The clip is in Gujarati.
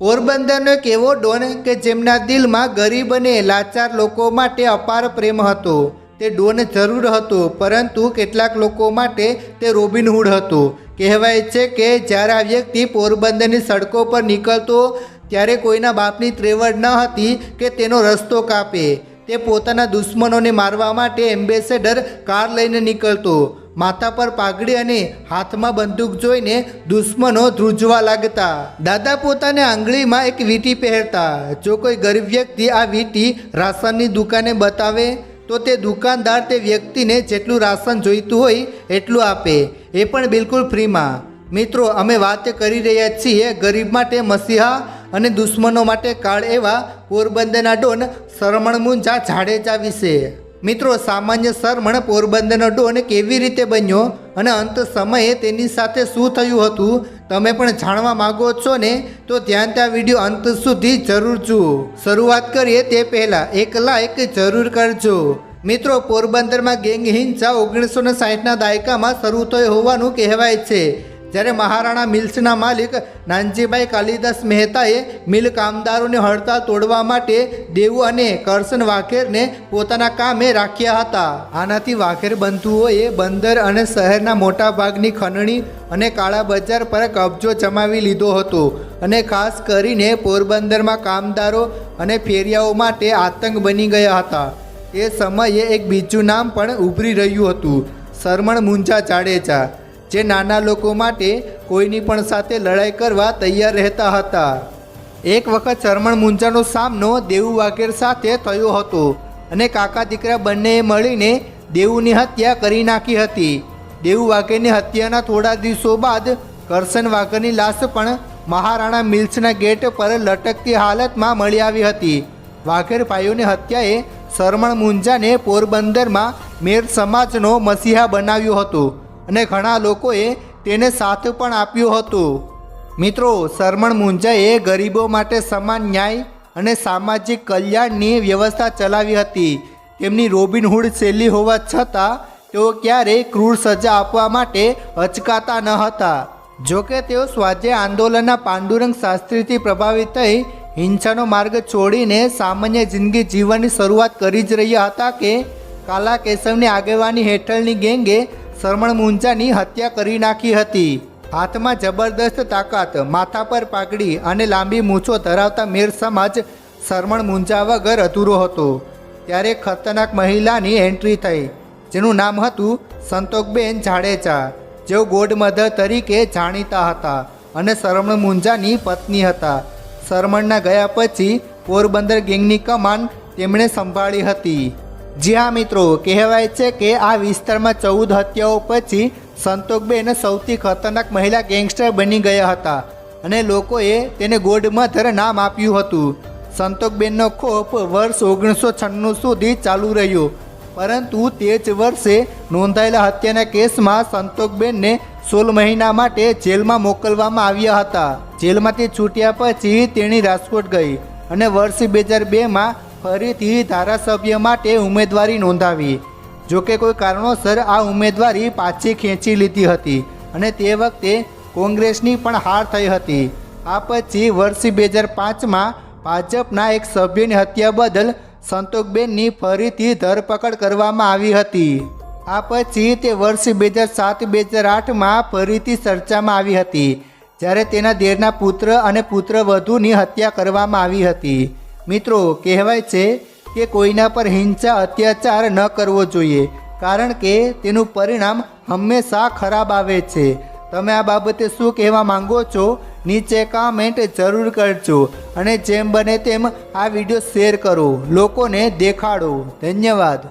પોરબંદરનો એક એવો ડોન કે જેમના દિલમાં ગરીબ અને લાચાર લોકો માટે અપાર પ્રેમ હતો. તે ડોન જરૂર હતો, પરંતુ કેટલાક લોકો માટે તે રોબિનહૂડ હતો. કહેવાય છે કે જ્યારે આ વ્યક્તિ પોરબંદરની સડકો પર નીકળતો, ત્યારે કોઈના બાપની ત્રેવડ ન હતી કે તેનો રસ્તો કાપે. તે પોતાના દુશ્મનોને મારવા માટે એમ્બેસેડર કાર લઈને નીકળતો. માથા પર પાઘડી અને હાથમાં બંદૂક જોઈને દુશ્મનો ધ્રુજવા લાગતા. દાદા પોતાને આંગળીમાં એક વીંટી પહેરતા. જો કોઈ ગરીબ વ્યક્તિ આ વીંટી રાશનની દુકાને બતાવે, તો તે દુકાનદાર તે વ્યક્તિને જેટલું રાશન જોઈતું હોય એટલું આપે. એ પણ બિલકુલ ફ્રીમાં. મિત્રો, અમે વાત કરી રહ્યા છીએ ગરીબ માટે મસીહા અને દુશ્મનો માટે કાળ એવા પોરબંદરના ડોન શરમણ મુંજા જાડેજા વિશે. મિત્રો, સામાન્ય શરમણ પોરબંદરનો ડોન કેવી રીતે બન્યો અને અંત સમયે તેની સાથે શું થયું હતું, તમે પણ જાણવા માંગો છો ને? તો ધ્યાન ત્યાં વીડિયો અંત સુધી જરૂર જુઓ. શરૂઆત કરીએ તે પહેલાં એક લાઈક જરૂર કરજો. મિત્રો, પોરબંદરમાં ગેંગ હિંસા ઓગણીસો ને સાહીઠના દાયકામાં શરૂ થયો હોવાનું કહેવાય છે. જ્યારે મહારાણા મિલ્સના માલિક નાનજીભાઈ કાલિદાસ મહેતાએ મિલ કામદારોની હડતાલ તોડવા માટે દેવું અને કરશન વાઘેરને પોતાના કામે રાખ્યા હતા. આનાથી વાઘેર બંધુઓએ બંદર અને શહેરના મોટા ભાગની ખનણી અને કાળા બજાર પર કબજો જમાવી લીધો હતો અને ખાસ કરીને પોરબંદરમાં કામદારો અને ફેરિયાઓ માટે આતંક બની ગયા હતા. એ સમયે એક બીજું નામ પણ ઉભરી રહ્યું હતું, શરમણ મુંજા જાડેજા. જે નાના લોકો માટે કોઈની પણ સાથે લડાઈ કરવા તૈયાર રહેતા હતા. એક વખત શરમણ મુંજાનો સામનો દેવુ વાઘેર સાથે થયો હતો અને કાકા દીકરા બંનેએ મળીને દેવુની હત્યા કરી નાખી હતી. દેવુ વાઘેરની હત્યાના થોડા દિવસો બાદ કરશન વાઘરની લાશ પણ મહારાણા મિલ્સના ગેટ પર લટકતી હાલતમાં મળી આવી હતી. વાઘેર ભાઈઓની હત્યાએ શરમણ મુંજાને પોરબંદરમાં મેર સમાજનો મસીહા બનાવ્યો હતો. અને ઘણા લોકોએ તેને સાથ પણ આપ્યું હતું. મિત્રો, શરમણ મુંજાએ ગરીબો માટે સમાન ન્યાય અને સામાજિક કલ્યાણની વ્યવસ્થા ચલાવી હતી. તેમની રોબિનહૂડ શૈલી હોવા છતાં, તેઓ ક્યારેય ક્રૂર સજા આપવા માટે અચકાતા ન હતા. જોકે, તેઓ સ્વાધ્યાય આંદોલનના પાંડુરંગ શાસ્ત્રીથી પ્રભાવિત થઈ હિંસાનો માર્ગ છોડીને સામાન્ય જિંદગી જીવવાની શરૂઆત કરી જ રહ્યા હતા કે કાલા કેશવની આગેવાની હેઠળની ગેંગે શરમણ મુંજાની હત્યા કરી નાખી હતી. હાથમાં જબરદસ્ત તાકાત, માથા પર પાઘડી અને લાંબી મૂછો ધરાવતા મેર સમાજ શરમણ મુંજા વગર અધૂરો હતો. ત્યારે ખતરનાક મહિલાની એન્ટ્રી થઈ, જેનું નામ હતું સંતોકબેન જાડેજા, જેઓ ગોડ મધર તરીકે જાણીતા હતા અને શરમણ મુંજાની પત્ની હતા. શરમણના ગયા પછી પોરબંદર ગેંગની કમાન તેમણે સંભાળી હતી. જી હા મિત્રો કહેવાય છે કે આ વિસ્તારમાં ચૌદ હત્યાઓ પછી સંતોકબેન સૌથી ખતરનાક મહિલા ગેંગસ્ટર બની ગયા હતા અને લોકોએ તેને ગોડ મધર નામ આપ્યું હતું. સંતોકબેનનો ખોફ વર્ષ ઓગણીસો છન્નું સુધી ચાલુ રહ્યો, પરંતુ તે જ વર્ષે નોંધાયેલા હત્યાના કેસમાં સંતોકબેનને સોળ મહિના માટે જેલમાં મોકલવામાં આવ્યા હતા. જેલમાંથી છૂટ્યા પછી તેણી રાજકોટ ગઈ અને વર્ષ બે હજાર બેમાં ફરીથી ધારાસભ્ય માટે ઉમેદવારી નોંધાવી. જોકે કોઈ કારણોસર આ ઉમેદવારી પાછી ખેંચી લીધી હતી અને તે વખતે કોંગ્રેસની પણ હાર થઈ હતી. આ પછી વર્ષ બે હજાર પાંચમાં ભાજપના એક સભ્યની હત્યા બદલ સંતોકબેનની ફરીથી ધરપકડ કરવામાં આવી હતી. આ પછી તે વર્ષ બે હજાર સાત બે હજાર આઠમાં ફરીથી ચર્ચામાં આવી હતી, જ્યારે તેના દેરના પુત્ર અને પુત્રવધૂની હત્યા કરવામાં આવી હતી. મિત્રો, કહેવાય છે કે કોઈના પર હિંસા અત્યાચાર ન કરવો જોઈએ, કારણ કે તેનું પરિણામ હંમેશા ખરાબ આવે છે. તમે આ બાબતે શું કહેવા માંગો છો? નીચે કામેન્ટ જરૂર કરજો અને જેમ બને તેમ આ વીડિયો શેર કરો. લોકોને દેખાડો. ધન્યવાદ.